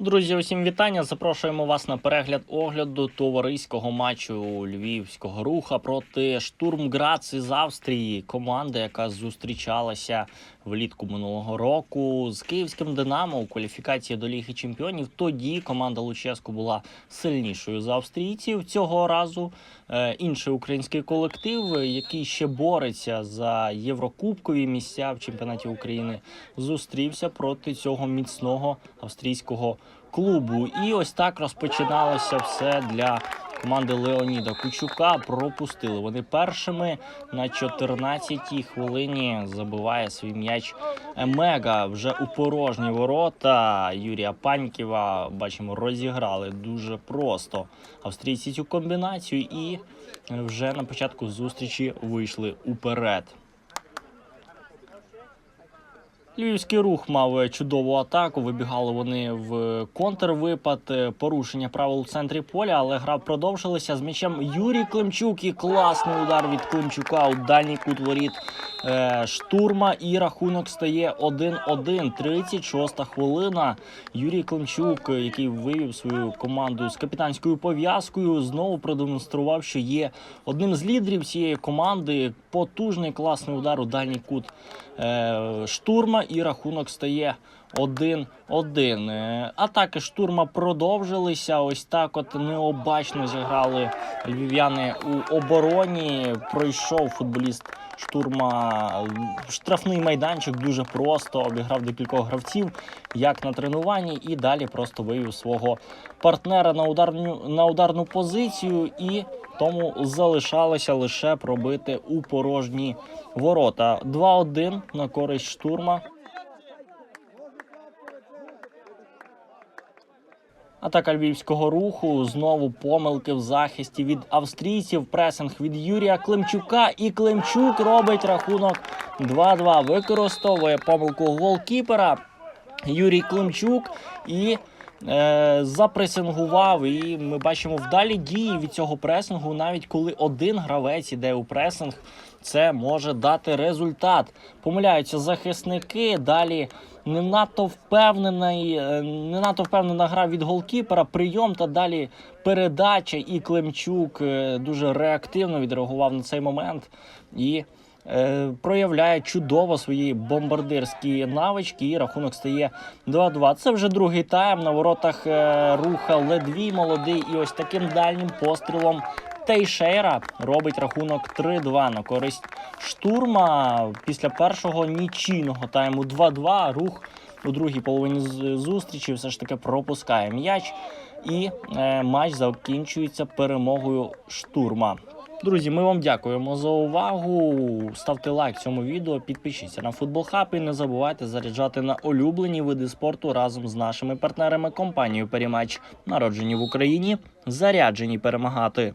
Друзі, усім вітання. Запрошуємо вас на перегляд огляду товариського матчу львівського руха проти Штурмграц із Австрії. Команда, яка зустрічалася влітку минулого року з київським Динамо у кваліфікації до Ліги Чемпіонів. Тоді команда Луческу була сильнішою за австрійців. Цього разу е, інший український колектив, який ще бореться за єврокубкові місця в чемпіонаті України, зустрівся проти цього міцного австрійського клубу. І ось так розпочиналося все для команди Леоніда Кучука. Пропустили вони першими на 14-й хвилині. Забиває свій м'яч Емега вже у порожні ворота. Юрія Паньківа бачимо, розіграли дуже просто австрійці цю комбінацію і вже на початку зустрічі вийшли уперед. Львівський рух мав чудову атаку. Вибігали вони в контрвипад, е, порушення правил у центрі поля, але гра продовжилася з м'ячем Юрій Климчук і класний удар від Климчука у дальній кут воріт е, штурма. І рахунок стає 1-1. 36 хвилина. Юрій Климчук, е, який вивів свою команду з капітанською пов'язкою, знову продемонстрував, що є одним з лідерів цієї команди. Потужний класний удар у дальній кут е, штурма, і рахунок стає 1-1. Е, Атаки штурма продовжилися. Ось так, от необачно зіграли львів'яни у обороні. Пройшов футболіст штурма штрафний майданчик дуже просто обіграв декількох гравців, як на тренуванні, і далі просто вивів свого партнера на ударну на ударну позицію і. Тому залишалося лише пробити у порожні ворота. 2-1 на користь штурма. Атака львівського руху знову помилки в захисті від австрійців. Пресинг від Юрія Климчука. І Климчук робить рахунок 2-2. Використовує помилку голкіпера Юрій Климчук і е, запресингував. І ми бачимо вдалі дії від цього пресингу. Навіть коли один гравець іде у пресинг, це може дати результат. Помиляються захисники. Далі не надто впевнений, е, не надто впевнена гра від голкіпера. Прийом та далі передача. І Климчук е, дуже реактивно відреагував на цей момент і проявляє чудово свої бомбардирські навички. І рахунок стає 2-2. Це вже другий тайм. На воротах е, руха ледвій молодий. І ось таким дальнім пострілом. Тейшейра робить рахунок 3-2 на користь штурма. Після першого нічийного тайму 2-2 рух у другій половині зустрічі все ж таки пропускає м'яч. І е, матч закінчується перемогою штурма. Друзі, ми вам дякуємо за увагу. Ставте лайк цьому відео, підпишіться на футбол Хаб і не забувайте заряджати на улюблені види спорту разом з нашими партнерами компанією Перемач, народжені в Україні, заряджені перемагати.